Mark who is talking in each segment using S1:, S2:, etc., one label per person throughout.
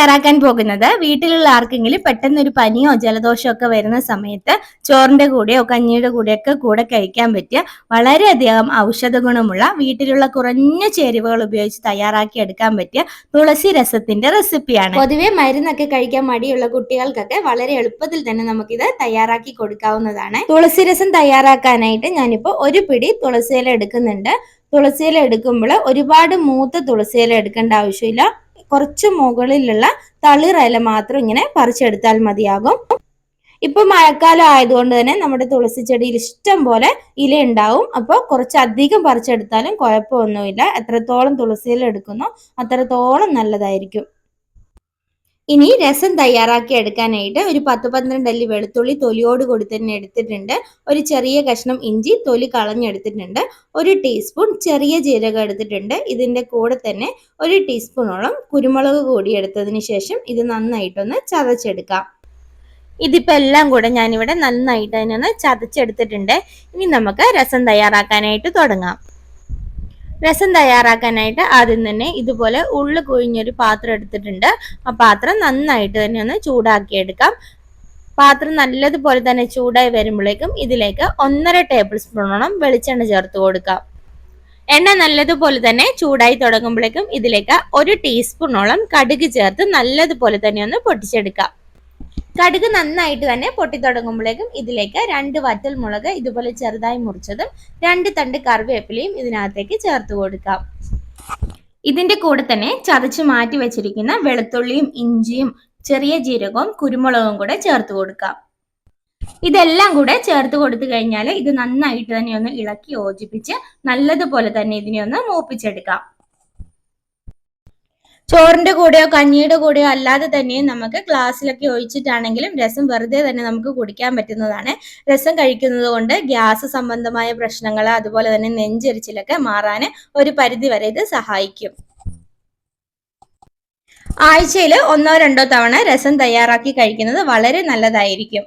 S1: തയ്യാറാക്കാൻ പോകുന്നത്. വീട്ടിലുള്ള ആർക്കെങ്കിലും പെട്ടെന്ന് ഒരു പനിയോ ജലദോഷമോ ഒക്കെ വരുന്ന സമയത്ത് ചോറിന്റെ കൂടെയോ കഞ്ഞിയുടെ കൂടെയൊക്കെ കൂടെ കഴിക്കാൻ പറ്റിയ വളരെയധികം ഔഷധ ഗുണമുള്ള വീട്ടിലുള്ള കുറഞ്ഞ ചേരുവകൾ ഉപയോഗിച്ച് തയ്യാറാക്കി എടുക്കാൻ പറ്റിയ തുളസി രസത്തിന്റെ റെസിപ്പിയാണ് പൊതുവെ മരുന്നൊക്കെ കഴിക്കാൻ മടിയുള്ള കുട്ടികൾക്കൊക്കെ വളരെ എളുപ്പത്തിൽ തന്നെ നമുക്കിത് തയ്യാറാക്കി കൊടുക്കാവുന്നതാണ്. തുളസി രസം തയ്യാറാക്കാനായിട്ട് ഞാനിപ്പോൾ ഒരു പിടി തുളസിയില എടുക്കുന്നുണ്ട്. തുളസിയില എടുക്കുമ്പോൾ ഒരുപാട് മൂത്ത തുളസിയില എടുക്കേണ്ട ആവശ്യമില്ല. കുറച്ച് മുകളിലുള്ള തളിറില മാത്രം ഇങ്ങനെ പറിച്ചെടുത്താൽ മതിയാകും. ഇപ്പൊ മഴക്കാലം ആയതുകൊണ്ട് തന്നെ നമ്മുടെ തുളസി ചെടിയിൽ ഇഷ്ടം പോലെ ഇല ഉണ്ടാവും. അപ്പോൾ കുറച്ച് അധികം പറിച്ചെടുത്താലും കുഴപ്പമൊന്നുമില്ല. എത്രത്തോളം തുളസിയിൽ എടുക്കുന്നോ അത്രത്തോളം നല്ലതായിരിക്കും. ഇനി രസം തയ്യാറാക്കി എടുക്കാനായിട്ട് ഒരു പത്ത് പന്ത്രണ്ട് അല്ലി വെളുത്തുള്ളി തൊലിയോട് കൂടി തന്നെ എടുത്തിട്ടുണ്ട്. ഒരു ചെറിയ കഷ്ണം ഇഞ്ചി തൊലി കളഞ്ഞെടുത്തിട്ടുണ്ട്. ഒരു ടീസ്പൂൺ ചെറിയ ജീരകം എടുത്തിട്ടുണ്ട്. ഇതിന്റെ കൂടെ തന്നെ ഒരു ടീസ്പൂണോളം കുരുമുളക് കൂടി എടുത്തതിന് ശേഷം ഇത് നന്നായിട്ടൊന്ന് ചതച്ചെടുക്കാം. ഇതിപ്പോൾ എല്ലാം കൂടെ ഞാനിവിടെ നന്നായിട്ട് അതിനൊന്ന് ചതച്ചെടുത്തിട്ടുണ്ട്. ഇനി നമുക്ക് രസം തയ്യാറാക്കാനായിട്ട് തുടങ്ങാം. രസം തയ്യാറാക്കാനായിട്ട് ആദ്യം തന്നെ ഇതുപോലെ ഉള്ളു കൊഴിഞ്ഞൊരു പാത്രം എടുത്തിട്ടുണ്ട്. ആ പാത്രം നന്നായിട്ട് തന്നെ ഒന്ന് ചൂടാക്കിയെടുക്കാം. പാത്രം നല്ലതുപോലെ തന്നെ ചൂടായി വരുമ്പോഴേക്കും ഇതിലേക്ക് ഒന്നര ടേബിൾ സ്പൂണോളം വെളിച്ചെണ്ണ ചേർത്ത് കൊടുക്കാം. എണ്ണ നല്ലതുപോലെ തന്നെ ചൂടായി തുടങ്ങുമ്പോഴേക്കും ഇതിലേക്ക് ഒരു ടീസ്പൂണോളം കടുക് ചേർത്ത് നല്ലതുപോലെ തന്നെ ഒന്ന് പൊട്ടിച്ചെടുക്കാം. കടുക് നന്നായിട്ട് തന്നെ പൊട്ടിത്തുടങ്ങുമ്പോഴേക്കും ഇതിലേക്ക് രണ്ട് വറ്റൽ മുളക് ഇതുപോലെ ചെറുതായി മുറിച്ചതും രണ്ട് തണ്ട് കറിവേപ്പിലയും ഇതിനകത്തേക്ക് ചേർത്ത് കൊടുക്കാം. ഇതിന്റെ കൂടെ തന്നെ ചതച്ച് മാറ്റി വെച്ചിരിക്കുന്ന വെളുത്തുള്ളിയും ഇഞ്ചിയും ചെറിയ ജീരകവും കുരുമുളകും കൂടെ ചേർത്ത് കൊടുക്കാം. ഇതെല്ലാം കൂടെ ചേർത്ത് കൊടുത്തു കഴിഞ്ഞാൽ ഇത് നന്നായിട്ട് തന്നെ ഒന്ന് ഇളക്കി യോജിപ്പിച്ച് നല്ലതുപോലെ തന്നെ ഇതിനെ ഒന്ന് മൂപ്പിച്ചെടുക്കാം. ചോറിന്റെ കൂടെയോ കഞ്ഞിയുടെ കൂടെയോ അല്ലാതെ തന്നെ നമുക്ക് ഗ്ലാസ്സിലൊക്കെ ഒഴിച്ചിട്ടാണെങ്കിലും രസം വെറുതെ തന്നെ നമുക്ക് കുടിക്കാൻ പറ്റുന്നതാണ്. രസം കഴിക്കുന്നത് കൊണ്ട് ഗ്യാസ് സംബന്ധമായ പ്രശ്നങ്ങൾ അതുപോലെ തന്നെ നെഞ്ചെരിച്ചിലൊക്കെ മാറാൻ ഒരു പരിധി വരെ ഇത് സഹായിക്കും. ആഴ്ചയിൽ ഒന്നോ രണ്ടോ തവണ രസം തയ്യാറാക്കി കഴിക്കുന്നത് വളരെ നല്ലതായിരിക്കും.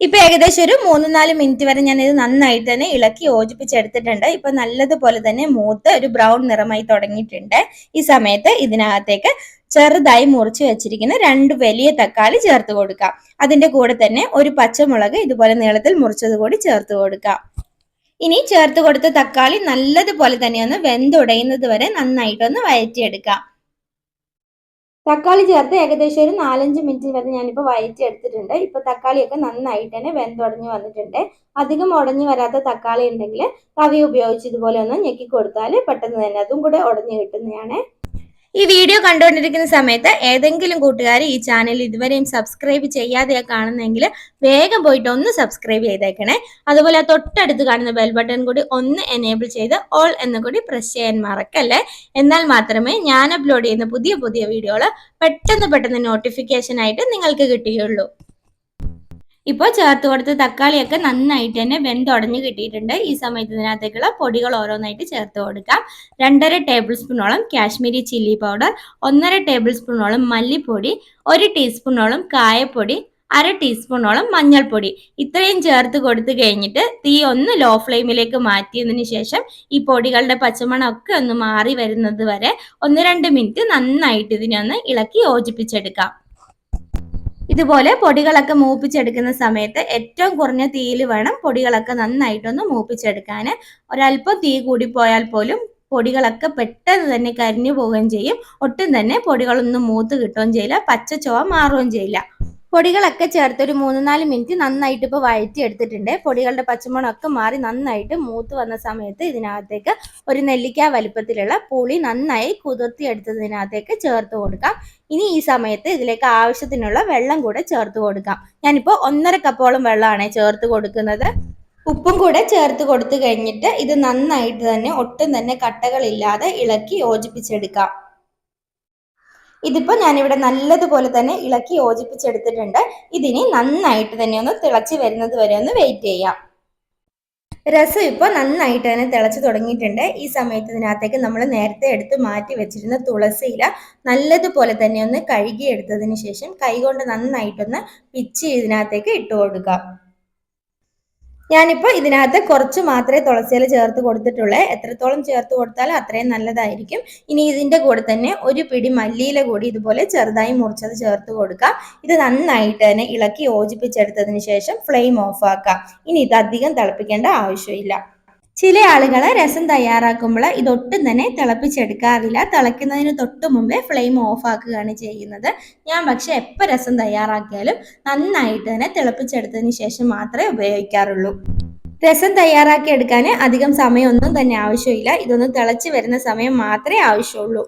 S1: ഇപ്പൊ ഏകദേശം ഒരു മൂന്ന് നാല് മിനിറ്റ് വരെ ഞാൻ ഇത് നന്നായിട്ട് തന്നെ ഇളക്കി യോജിപ്പിച്ചെടുത്തിട്ടുണ്ട്. ഇപ്പൊ നല്ലതുപോലെ തന്നെ മൂത്ത് ഒരു ബ്രൗൺ നിറമായി തുടങ്ങിയിട്ടുണ്ട്. ഈ സമയത്ത് ഇതിനകത്തേക്ക് ചെറുതായി മുറിച്ച് വെച്ചിരിക്കുന്ന രണ്ട് വലിയ തക്കാളി ചേർത്ത് കൊടുക്കാം. അതിന്റെ കൂടെ തന്നെ ഒരു പച്ചമുളക് ഇതുപോലെ നീളത്തിൽ മുറിച്ചത് കൂടി ചേർത്ത് കൊടുക്കാം. ഇനി ചേർത്ത് കൊടുത്ത തക്കാളി നല്ലതുപോലെ തന്നെ ഒന്ന് വെന്തുടയുന്നത് വരെ നന്നായിട്ടൊന്ന് വയറ്റിയെടുക്കാം തക്കാളി ചേർത്ത് ഏകദേശം ഒരു നാലഞ്ച് മിനിറ്റ് വരെ ഞാനിപ്പോൾ വയറ്റി എടുത്തിട്ടുണ്ട്. ഇപ്പോൾ തക്കാളിയൊക്കെ നന്നായിട്ട് തന്നെ വെന്തുടഞ്ഞ് വന്നിട്ടുണ്ട്. അധികം ഉടഞ്ഞു വരാത്ത തക്കാളി ഉണ്ടെങ്കിൽ തവി ഉപയോഗിച്ച് ഇതുപോലെ ഒന്ന് ഞെക്കി കൊടുത്താൽ പെട്ടെന്ന് തന്നെ അതും കൂടെ ഉടഞ്ഞു കിട്ടുന്നതാണ്. ഈ വീഡിയോ കണ്ടുകൊണ്ടിരിക്കുന്ന സമയത്ത് ഏതെങ്കിലും കൂട്ടുകാർ ഈ ചാനൽ ഇതുവരെയും സബ്സ്ക്രൈബ് ചെയ്യാതെ കാണുന്നെങ്കിൽ വേഗം പോയിട്ട് ഒന്ന് സബ്സ്ക്രൈബ് ചെയ്തേക്കണേ. അതുപോലെ തൊട്ടടുത്ത് കാണുന്ന ബെൽ ബട്ടൺ കൂടി ഒന്ന് എനേബിൾ ചെയ്ത് ഓൾ എന്ന് കൂടി പ്രസ് ചെയ്യാൻ മറക്കല്ലേ? എന്നാൽ മാത്രമേ ഞാൻ അപ്ലോഡ് ചെയ്യുന്ന പുതിയ പുതിയ വീഡിയോകൾ പെട്ടെന്ന് പെട്ടെന്ന് നോട്ടിഫിക്കേഷൻ ആയിട്ട് നിങ്ങൾക്ക് കിട്ടുകയുള്ളൂ. ഇപ്പോൾ ചേർത്ത് കൊടുത്ത തക്കാളിയൊക്കെ നന്നായിട്ട് തന്നെ വെന്തുടഞ്ഞ് കിട്ടിയിട്ടുണ്ട്. ഈ സമയത്ത് ഇതിനകത്തേക്കുള്ള പൊടികൾ ഓരോന്നായിട്ട് ചേർത്ത് കൊടുക്കാം. രണ്ടര ടേബിൾ സ്പൂണോളം കാശ്മീരി ചില്ലി പൗഡർ ഒന്നര ടേബിൾ സ്പൂണോളം മല്ലിപ്പൊടി ഒരു ടീസ്പൂണോളം കായപ്പൊടി അര ടീസ്പൂണോളം മഞ്ഞൾപ്പൊടി. ഇത്രയും ചേർത്ത് കൊടുത്തു കഴിഞ്ഞിട്ട് തീ ഒന്ന് ലോ ഫ്ലെയിമിലേക്ക് മാറ്റിയതിന് ശേഷം ഈ പൊടികളുടെ പച്ചമണമൊക്കെ ഒന്ന് മാറി വരുന്നത് വരെ ഒന്ന് രണ്ട് മിനിറ്റ് നന്നായിട്ട് ഇതിനെ ഒന്ന് ഇളക്കി യോജിപ്പിച്ചെടുക്കാം. ഇതുപോലെ പൊടികളൊക്കെ മൂപ്പിച്ചെടുക്കുന്ന സമയത്ത് ഏറ്റവും കുറഞ്ഞ തീയിൽ വേണം പൊടികളൊക്കെ നന്നായിട്ടൊന്ന് മൂപ്പിച്ചെടുക്കാൻ ഒരല്പം തീ കൂടിപ്പോയാൽ പോലും പൊടികളൊക്കെ പെട്ടെന്ന് തന്നെ കരിഞ്ഞു പോവുകയും ചെയ്യും. ഒട്ടും തന്നെ പൊടികളൊന്നും മൂത്ത് കിട്ടുകയും ചെയ്യില്ല പച്ച ചുവ മാറുകയും ചെയ്യില്ല. പൊടികളൊക്കെ ചേർത്ത് ഒരു മൂന്ന് നാല് മിനിറ്റ് നന്നായിട്ട് ഇപ്പോൾ വഴറ്റി എടുത്തിട്ടുണ്ട് പൊടികളുടെ പച്ചമുളകൊക്കെ മാറി നന്നായിട്ട് മൂത്ത് വന്ന സമയത്ത് ഇതിനകത്തേക്ക് ഒരു നെല്ലിക്ക വലിപ്പത്തിലുള്ള പുളി നന്നായി കുതിർത്തി എടുത്തതിനകത്തേക്ക് ചേർത്ത് കൊടുക്കാം. ഇനി ഈ സമയത്ത് ഇതിലേക്ക് ആവശ്യത്തിനുള്ള വെള്ളം കൂടെ ചേർത്ത് കൊടുക്കാം. ഞാനിപ്പോൾ ഒന്നര കപ്പോളം വെള്ളമാണ് ചേർത്ത് കൊടുക്കുന്നത്. ഉപ്പും കൂടെ ചേർത്ത് കൊടുത്തു കഴിഞ്ഞിട്ട് ഇത് നന്നായിട്ട് തന്നെ ഒട്ടും തന്നെ കട്ടകളില്ലാതെ ഇളക്കി യോജിപ്പിച്ചെടുക്കാം. ഇതിപ്പോൾ ഞാനിവിടെ നല്ലതുപോലെ തന്നെ ഇളക്കി യോജിപ്പിച്ചെടുത്തിട്ടുണ്ട്. ഇതിനി നന്നായിട്ട് തന്നെ ഒന്ന് തിളച്ച് വരുന്നത് വരെ ഒന്ന് വെയിറ്റ് ചെയ്യാം. രസം ഇപ്പോൾ നന്നായിട്ട് തന്നെ തിളച്ച് തുടങ്ങിയിട്ടുണ്ട്. ഈ സമയത്ത് ഇതിനകത്തേക്ക് നമ്മൾ നേരത്തെ എടുത്ത് മാറ്റി വെച്ചിരുന്ന തുളസിയില നല്ലതുപോലെ തന്നെ ഒന്ന് കഴുകി എടുത്തതിന് ശേഷം കൈകൊണ്ട് നന്നായിട്ടൊന്ന് പിച്ച് ഇതിനകത്തേക്ക് ഇട്ട് കൊടുക്കാം. ഞാനിപ്പോൾ ഇതിനകത്ത് കുറച്ച് മാത്രമേ തുളസിയില ചേർത്ത് കൊടുത്തിട്ടുള്ളൂ. എത്രത്തോളം ചേർത്ത് കൊടുത്താലും അത്രയും നല്ലതായിരിക്കും. ഇനി ഇതിന്റെ കൂടെ തന്നെ ഒരു പിടി മല്ലിയില കൂടി ഇതുപോലെ ചെറുതായി മുറിച്ചത് ചേർത്ത് കൊടുക്കാം. ഇത് നന്നായിട്ട് തന്നെ ഇളക്കി യോജിപ്പിച്ചെടുത്തതിന് ശേഷം ഫ്ലെയിം ഓഫ് ഇനി ഇത് അധികം തിളപ്പിക്കേണ്ട ആവശ്യമില്ല. ചില ആളുകൾ രസം തയ്യാറാക്കുമ്പോൾ ഇതൊട്ടും തന്നെ തിളപ്പിച്ചെടുക്കാറില്ല. തിളയ്ക്കുന്നതിന് തൊട്ട് മുമ്പേ ഫ്ലെയിം ഓഫ് ആക്കുകയാണ് ചെയ്യുന്നത്. ഞാൻ പക്ഷേ എപ്പോൾ രസം തയ്യാറാക്കിയാലും നന്നായിട്ട് തന്നെ തിളപ്പിച്ചെടുത്തതിന് ശേഷം മാത്രമേ ഉപയോഗിക്കാറുള്ളൂ. രസം തയ്യാറാക്കി എടുക്കാൻ അധികം സമയമൊന്നും തന്നെ ആവശ്യമില്ല. ഇതൊന്ന് തിളച്ച് വരുന്ന സമയം മാത്രമേ ആവശ്യമുള്ളൂ.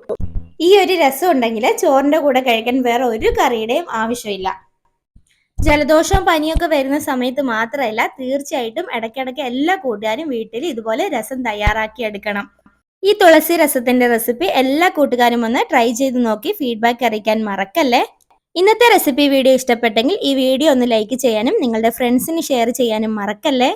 S1: ഈ ഒരു രസം ഉണ്ടെങ്കിൽ ചോറിന്റെ കൂടെ കഴിക്കാൻ വേറെ ഒരു കറിയുടെയും ആവശ്യമില്ല. ജലദോഷവും പനിയൊക്കെ വരുന്ന സമയത്ത് മാത്രമല്ല തീർച്ചയായിട്ടും ഇടയ്ക്കിടയ്ക്ക് എല്ലാ കൂട്ടുകാരും വീട്ടിൽ ഇതുപോലെ രസം തയ്യാറാക്കി എടുക്കണം. ഈ തുളസി രസത്തിന്റെ റെസിപ്പി എല്ലാ കൂട്ടുകാരും ഒന്ന് ട്രൈ ചെയ്ത് നോക്കി ഫീഡ്ബാക്ക് അറിയിക്കാൻ മറക്കല്ലേ? ഇന്നത്തെ റെസിപ്പി വീഡിയോ ഇഷ്ടപ്പെട്ടെങ്കിൽ ഈ വീഡിയോ ഒന്ന് ലൈക്ക് ചെയ്യാനും നിങ്ങളുടെ ഫ്രണ്ട്സിന് ഷെയർ ചെയ്യാനും മറക്കല്ലേ?